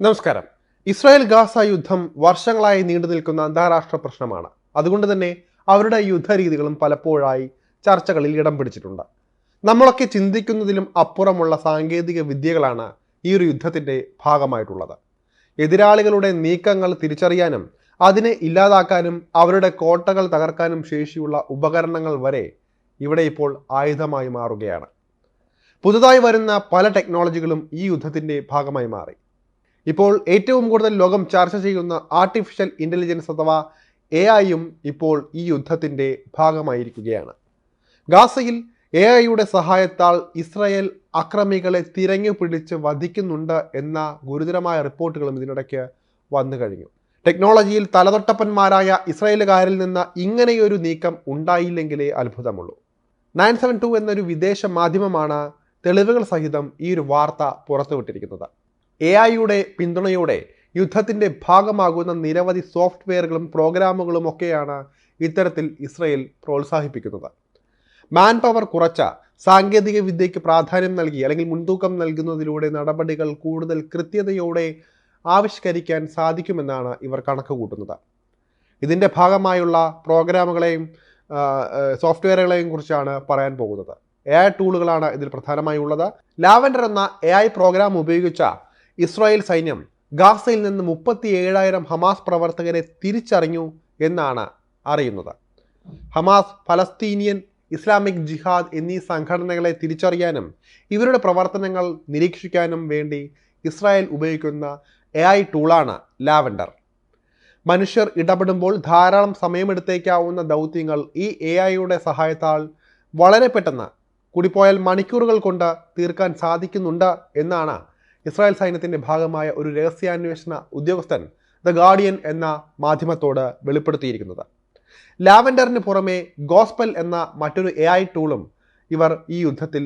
നമസ്കാരം. Israel Gaza യുദ്ധം വർഷങ്ങളായി നീണ്ടു നിൽക്കുന്ന അന്താരാഷ്ട്ര പ്രശ്നമാണ്. അതുകൊണ്ട് തന്നെ അവരുടെ യുദ്ധരീതികളും പലപ്പോഴായി ചർച്ചകളിൽ ഇടം പിടിച്ചിട്ടുണ്ട്. നമ്മളൊക്കെ ചിന്തിക്കുന്നതിലും അപ്പുറമുള്ള സാങ്കേതിക വിദ്യകളാണ് ഈ ഒരു യുദ്ധത്തിന്റെ ഭാഗമായിട്ടുള്ളത്. എതിരാളികളുടെ നീക്കങ്ങൾ തിരിച്ചറിയാനും അതിനെ ഇല്ലാതാക്കാനും അവരുടെ കോട്ടകൾ തകർക്കാനും ശേഷിയുള്ള ഉപകരണങ്ങൾ വരെ ഇവിടെ ഇപ്പോൾ ആയുധമായി മാറുകയാണ്. പുതുതായി വരുന്ന പല ടെക്നോളജികളും ഈ യുദ്ധത്തിന്റെ ഭാഗമായി മാറി. ഇപ്പോൾ ഏറ്റവും കൂടുതൽ ലോകം ചർച്ച ചെയ്യുന്ന ആർട്ടിഫിഷ്യൽ ഇന്റലിജൻസ് അഥവാ എ ഐയും ഇപ്പോൾ ഈ യുദ്ധത്തിന്റെ ഭാഗമായിരിക്കുകയാണ്. ഗാസയിൽ എ ഐയുടെ സഹായത്താൽ ഇസ്രായേൽ അക്രമികളെ തിരഞ്ഞു പിടിച്ച് വധിക്കുന്നുണ്ട് എന്ന ഗുരുതരമായ റിപ്പോർട്ടുകളും ഇതിനിടയ്ക്ക് വന്നു കഴിഞ്ഞു. ടെക്നോളജിയിൽ തലതൊട്ടപ്പന്മാരായ ഇസ്രായേലുകാരിൽ നിന്ന് ഇങ്ങനെയൊരു നീക്കം ഉണ്ടായില്ലെങ്കിലേ അത്ഭുതമുള്ളൂ. നയൻ സെവൻ ടു എന്നൊരു വിദേശ മാധ്യമമാണ് തെളിവുകൾ സഹിതം ഈ ഒരു വാർത്ത പുറത്തുവിട്ടിരിക്കുന്നത്. എ ഐയുടെ പിന്തുണയോടെ യുദ്ധത്തിന്റെ ഭാഗമാകുന്ന നിരവധി സോഫ്റ്റ്വെയറുകളും പ്രോഗ്രാമുകളും ഒക്കെയാണ് ഇത്തരത്തിൽ ഇസ്രയേൽ പ്രോത്സാഹിപ്പിക്കുന്നത്. മാൻ പവർ കുറച്ച സാങ്കേതിക വിദ്യയ്ക്ക് പ്രാധാന്യം നൽകി അല്ലെങ്കിൽ മുൻതൂക്കം നൽകുന്നതിലൂടെ നടപടികൾ കൂടുതൽ കൃത്യതയോടെ ആവിഷ്കരിക്കാൻ സാധിക്കുമെന്നാണ് ഇവർ കണക്ക് കൂട്ടുന്നത് ഇതിന്റെ ഭാഗമായുള്ള പ്രോഗ്രാമുകളെയും സോഫ്റ്റ്വെയറുകളെയും കുറിച്ചാണ് പറയാൻ പോകുന്നത്. എ ഐ ടൂളുകളാണ് ഇതിൽ പ്രധാനമായി ഉള്ളത് ലാവൻഡർ എന്ന എ ഐ പ്രോഗ്രാം ഉപയോഗിച്ച ഇസ്രായേൽ സൈന്യം ഗാസയിൽ നിന്ന് മുപ്പത്തി ഏഴായിരം ഹമാസ് പ്രവർത്തകരെ തിരിച്ചറിഞ്ഞു എന്നാണ് അറിയുന്നത്. ഹമാസ് ഫലസ്തീനിയൻ ഇസ്ലാമിക് ജിഹാദ് എന്നീ സംഘടനകളെ തിരിച്ചറിയാനും ഇവരുടെ പ്രവർത്തനങ്ങൾ നിരീക്ഷിക്കാനും വേണ്ടി ഇസ്രായേൽ ഉപയോഗിക്കുന്ന എ ഐ ടൂളാണ് ലാവൻഡർ. മനുഷ്യർ ഇടപെടുമ്പോൾ ധാരാളം സമയമെടുത്തേക്കാവുന്ന ദൗത്യങ്ങൾ ഈ എ ഐയുടെ സഹായത്താൽ വളരെ പെട്ടെന്ന് കൂടിപ്പോയാൽ മണിക്കൂറുകൾ കൊണ്ട് തീർക്കാൻ സാധിക്കുന്നുണ്ട് എന്നാണ് ഇസ്രായേൽ സൈന്യത്തിന്റെ ഭാഗമായ ഒരു രഹസ്യാന്വേഷണ ഉദ്യോഗസ്ഥൻ ദ ഗാർഡിയൻ എന്ന മാധ്യമത്തോട് വെളിപ്പെടുത്തിയിരിക്കുന്നത്. ലാവൻഡറിന് പുറമെ ഗോസ്പൽ എന്ന മറ്റൊരു എ ഐ ടൂളും ഇവർ ഈ യുദ്ധത്തിൽ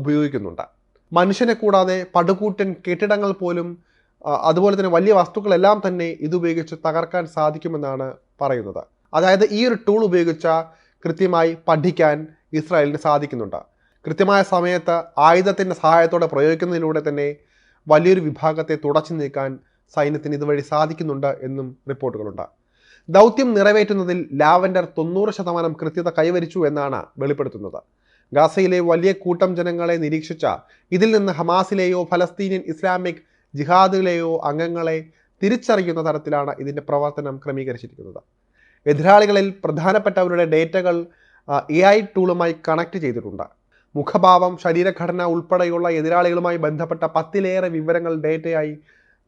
ഉപയോഗിക്കുന്നുണ്ട്. മനുഷ്യനെ കൂടാതെ പടുകൂറ്റൻ കെട്ടിടങ്ങൾ പോലും അതുപോലെ തന്നെ വലിയ വസ്തുക്കളെല്ലാം തന്നെ ഇതുപയോഗിച്ച് തകർക്കാൻ സാധിക്കുമെന്നാണ് പറയുന്നത്. അതായത് ഈ ഒരു ടൂൾ ഉപയോഗിച്ച കൃത്യമായി പഠിക്കാൻ ഇസ്രായേലിന് സാധിക്കുന്നുണ്ട്. കൃത്യമായ സമയത്ത് ആയുധത്തിന്റെ സഹായത്തോടെ പ്രയോഗിക്കുന്നതിലൂടെ തന്നെ വലിയൊരു വിഭാഗത്തെ തുടച്ചു നീക്കാൻ സൈന്യത്തിന് ഇതുവഴി സാധിക്കുന്നുണ്ട് എന്നും റിപ്പോർട്ടുകളുണ്ട്. ദൗത്യം നിറവേറ്റുന്നതിൽ ലാവൻഡർ തൊണ്ണൂറ് ശതമാനം കൃത്യത കൈവരിച്ചു എന്നാണ് വെളിപ്പെടുത്തുന്നത്. ഗാസയിലെ വലിയ കൂട്ടം ജനങ്ങളെ നിരീക്ഷിച്ച ഇതിൽ നിന്ന് ഹമാസിലെയോ ഫലസ്തീനിയൻ ഇസ്ലാമിക് ജിഹാദിലെയോ അംഗങ്ങളെ തിരിച്ചറിയുന്ന തരത്തിലാണ് ഇതിന്റെ പ്രവർത്തനം ക്രമീകരിച്ചിരിക്കുന്നത്. എതിരാളികളിൽ പ്രധാനപ്പെട്ടവരുടെ ഡേറ്റകൾ എ ഐ ടൂളുമായി കണക്ട് ചെയ്തിട്ടുണ്ട്. മുഖഭാവം ശരീരഘടന ഉൾപ്പെടെയുള്ള എതിരാളികളുമായി ബന്ധപ്പെട്ട പത്തിലേറെ വിവരങ്ങൾ ഡേറ്റയായി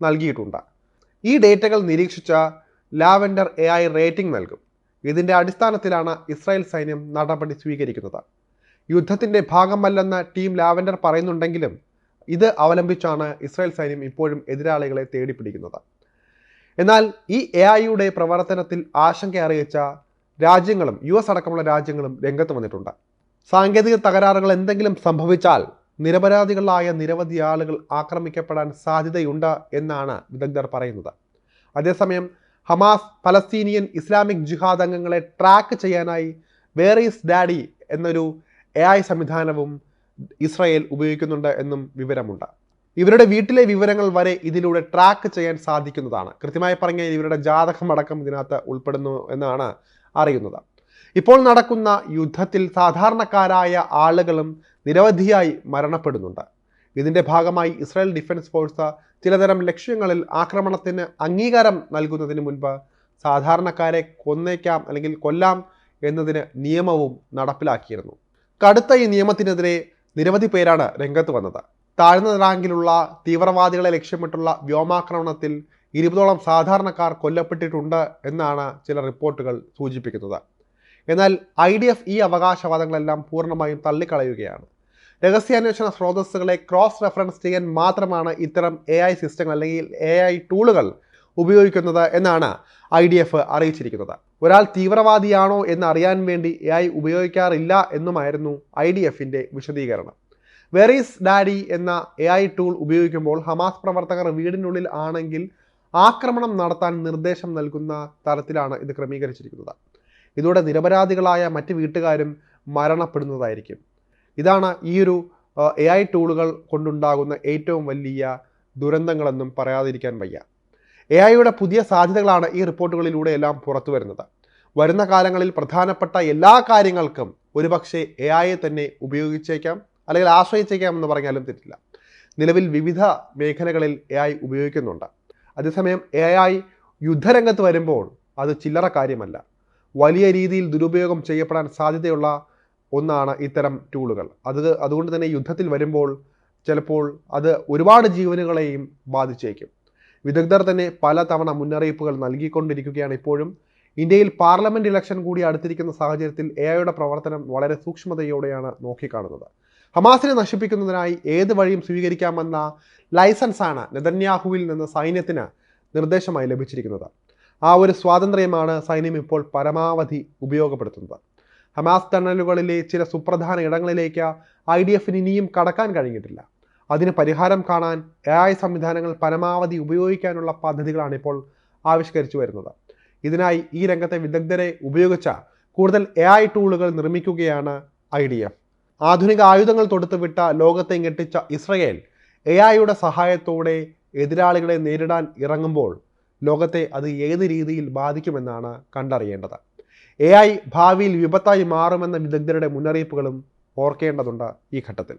നൽകിയിട്ടുണ്ട്. ഈ ഡേറ്റകൾ നിരീക്ഷിച്ച ലാവൻഡർ എ ഐ റേറ്റിംഗ് നൽകും. ഇതിന്റെ അടിസ്ഥാനത്തിലാണ് ഇസ്രായേൽ സൈന്യം നടപടി സ്വീകരിക്കുന്നത്. യുദ്ധത്തിന്റെ ഭാഗമല്ലെന്ന് ടീം ലാവൻഡർ പറയുന്നുണ്ടെങ്കിലും ഇത് അവലംബിച്ചാണ് ഇസ്രായേൽ സൈന്യം ഇപ്പോഴും എതിരാളികളെ തേടിപ്പിടിക്കുന്നത്. എന്നാൽ ഈ എ ഐയുടെ പ്രവർത്തനത്തിൽ ആശങ്ക അറിയിച്ച രാജ്യങ്ങളും യു എസ് അടക്കമുള്ള രാജ്യങ്ങളും രംഗത്ത് വന്നിട്ടുണ്ട്. സാങ്കേതിക തകരാറുകൾ എന്തെങ്കിലും സംഭവിച്ചാൽ നിരപരാധികളായ നിരവധി ആളുകൾ ആക്രമിക്കപ്പെടാൻ സാധ്യതയുണ്ട് എന്നാണ് വിദഗ്ധർ പറയുന്നത്. അതേസമയം ഹമാസ് പലസ്തീനിയൻ ഇസ്ലാമിക് ജിഹാദ് അംഗങ്ങളെ ട്രാക്ക് ചെയ്യാനായി വേറീസ് ഡാഡി എന്നൊരു എ ഐ സംവിധാനവും ഇസ്രായേൽ ഉപയോഗിക്കുന്നുണ്ട് എന്നും വിവരമുണ്ട്. ഇവരുടെ വീട്ടിലെ വിവരങ്ങൾ വരെ ഇതിലൂടെ ട്രാക്ക് ചെയ്യാൻ സാധിക്കുന്നതാണ്. കൃത്യമായി പറഞ്ഞാൽ ഇവരുടെ ജാതകമടക്കം ഇതിനകത്ത് ഉൾപ്പെടുന്നു എന്നാണ് അറിയുന്നത്. ഇപ്പോൾ നടക്കുന്ന യുദ്ധത്തിൽ സാധാരണക്കാരായ ആളുകളും നിരവധിയായി മരണപ്പെടുന്നുണ്ട്. ഇതിന്റെ ഭാഗമായി ഇസ്രായേൽ ഡിഫൻസ് ഫോഴ്സ് ചിലതരം ലക്ഷ്യങ്ങളിൽ ആക്രമണത്തിന് അംഗീകാരം നൽകുന്നതിന് മുൻപ് സാധാരണക്കാരെ കൊന്നേക്കാം അല്ലെങ്കിൽ കൊല്ലാം എന്നതിന് നിയമവും നടപ്പിലാക്കിയിരുന്നു. കടുത്ത ഈ നിയമത്തിനെതിരെ നിരവധി പേരാണ് രംഗത്ത് വന്നത്. താഴ്ന്ന റാങ്കിലുള്ള തീവ്രവാദികളെ ലക്ഷ്യമിട്ടുള്ള വ്യോമാക്രമണത്തിൽ ഇരുപതോളം സാധാരണക്കാർ കൊല്ലപ്പെട്ടിട്ടുണ്ട് എന്നാണ് ചില റിപ്പോർട്ടുകൾ സൂചിപ്പിക്കുന്നത്. എന്നാൽ ഐ ഡി എഫ് ഈ അവകാശവാദങ്ങളെല്ലാം പൂർണമായും തള്ളിക്കളയുകയാണ്. രഹസ്യാന്വേഷണ സ്രോതസ്സുകളെ ക്രോസ് റെഫറൻസ് ചെയ്യാൻ മാത്രമാണ് ഇത്തരം എ ഐ സിസ്റ്റങ്ങൾ അല്ലെങ്കിൽ എ ഐ ടൂളുകൾ ഉപയോഗിക്കുന്നത് എന്നാണ് ഐ ഡി എഫ് അറിയിച്ചിരിക്കുന്നത്. ഒരാൾ തീവ്രവാദിയാണോ എന്ന് അറിയാൻ വേണ്ടി എ ഐ ഉപയോഗിക്കാറില്ല എന്നുമായിരുന്നു ഐ ഡി എഫിന്റെ വിശദീകരണം. വെറീസ് ഡാഡി എന്ന എ ഐ ടൂൾ ഉപയോഗിക്കുമ്പോൾ ഹമാസ് പ്രവർത്തകർ വീടിനുള്ളിൽ ആണെങ്കിൽ ആക്രമണം നടത്താൻ നിർദ്ദേശം നൽകുന്ന തരത്തിലാണ് ഇത് ക്രമീകരിച്ചിരിക്കുന്നത്. ഇതോടെ നിരപരാധികളായ മറ്റ് വീട്ടുകാരും മരണപ്പെടുന്നതായിരിക്കും. ഇതാണ് ഈ ഒരു എ ഐ ടൂളുകൾ കൊണ്ടുണ്ടാകുന്ന ഏറ്റവും വലിയ ദുരന്തങ്ങളെന്നും പറയാതിരിക്കാൻ വയ്യ. എ ഐയുടെ പുതിയ സാധ്യതകളാണ് ഈ റിപ്പോർട്ടുകളിലൂടെ എല്ലാം പുറത്തു വരുന്നത്. വരുന്ന കാലങ്ങളിൽ പ്രധാനപ്പെട്ട എല്ലാ കാര്യങ്ങൾക്കും ഒരുപക്ഷെ എ ഐയെ തന്നെ ഉപയോഗിച്ചേക്കാം അല്ലെങ്കിൽ ആശ്രയിച്ചേക്കാം എന്ന് പറഞ്ഞാലും തെറ്റില്ല. നിലവിൽ വിവിധ മേഖലകളിൽ എ ഐ ഉപയോഗിക്കുന്നുണ്ട്. അതേസമയം എ ഐ യുദ്ധരംഗത്ത് വരുമ്പോൾ അത് ചില്ലറ കാര്യമല്ല. വലിയ രീതിയിൽ ദുരുപയോഗം ചെയ്യപ്പെടാൻ സാധ്യതയുള്ള ഒന്നാണ് ഇത്തരം ടൂളുകൾ അത് അതുകൊണ്ട് തന്നെ യുദ്ധത്തിൽ വരുമ്പോൾ ചിലപ്പോൾ അത് ഒരുപാട് ജീവനുകളെയും ബാധിച്ചേക്കും. വിദഗ്ധർ തന്നെ പല തവണ മുന്നറിയിപ്പുകൾ നൽകിക്കൊണ്ടിരിക്കുകയാണ് ഇപ്പോഴും. ഇന്ത്യയിൽ പാർലമെന്റ് ഇലക്ഷൻ കൂടി അടുത്തിരിക്കുന്ന സാഹചര്യത്തിൽ എ ഐയുടെ പ്രവർത്തനം വളരെ സൂക്ഷ്മതയോടെയാണ് നോക്കിക്കാണുന്നത്. ഹമാസിനെ നശിപ്പിക്കുന്നതിനായി ഏത് വഴിയും സ്വീകരിക്കാമെന്ന ലൈസൻസാണ് നെതന്യാഹുവിൽ നിന്ന് സൈന്യത്തിന് നിർദ്ദേശമായി ലഭിച്ചിരിക്കുന്നത്. ആ ഒരു സ്വാതന്ത്ര്യമാണ് സൈന്യം ഇപ്പോൾ പരമാവധി ഉപയോഗപ്പെടുത്തുന്നത്. ഹമാസ് ടണലുകളിലെ ചില സുപ്രധാന ഇടങ്ങളിലേക്ക് ഐ ഡി എഫിന് ഇനിയും കടക്കാൻ കഴിഞ്ഞിട്ടില്ല. അതിന് പരിഹാരം കാണാൻ എ ഐ സംവിധാനങ്ങൾ പരമാവധി ഉപയോഗിക്കാനുള്ള പദ്ധതികളാണ് ഇപ്പോൾ ആവിഷ്കരിച്ചു വരുന്നത്. ഇതിനായി ഈ രംഗത്തെ വിദഗ്ധരെ ഉപയോഗിച്ച കൂടുതൽ എ ഐ ടൂളുകൾ നിർമ്മിക്കുകയാണ് ഐ ഡി എഫ്. ആധുനിക ആയുധങ്ങൾ തൊടുത്തുവിട്ട ലോകത്തെ ഞെട്ടിച്ച ഇസ്രയേൽ എ ഐയുടെ സഹായത്തോടെ എതിരാളികളെ നേരിടാൻ ഇറങ്ങുമ്പോൾ ലോകത്തെ അത് ഏത് രീതിയിൽ ബാധിക്കുമെന്നാണ് കണ്ടറിയേണ്ടത്. എ ഐ ഭാവിയിൽ വിപത്തായി മാറുമെന്ന വിദഗ്ധരുടെ മുന്നറിയിപ്പുകളും ഓർക്കേണ്ടതുണ്ട് ഈ ഘട്ടത്തിൽ.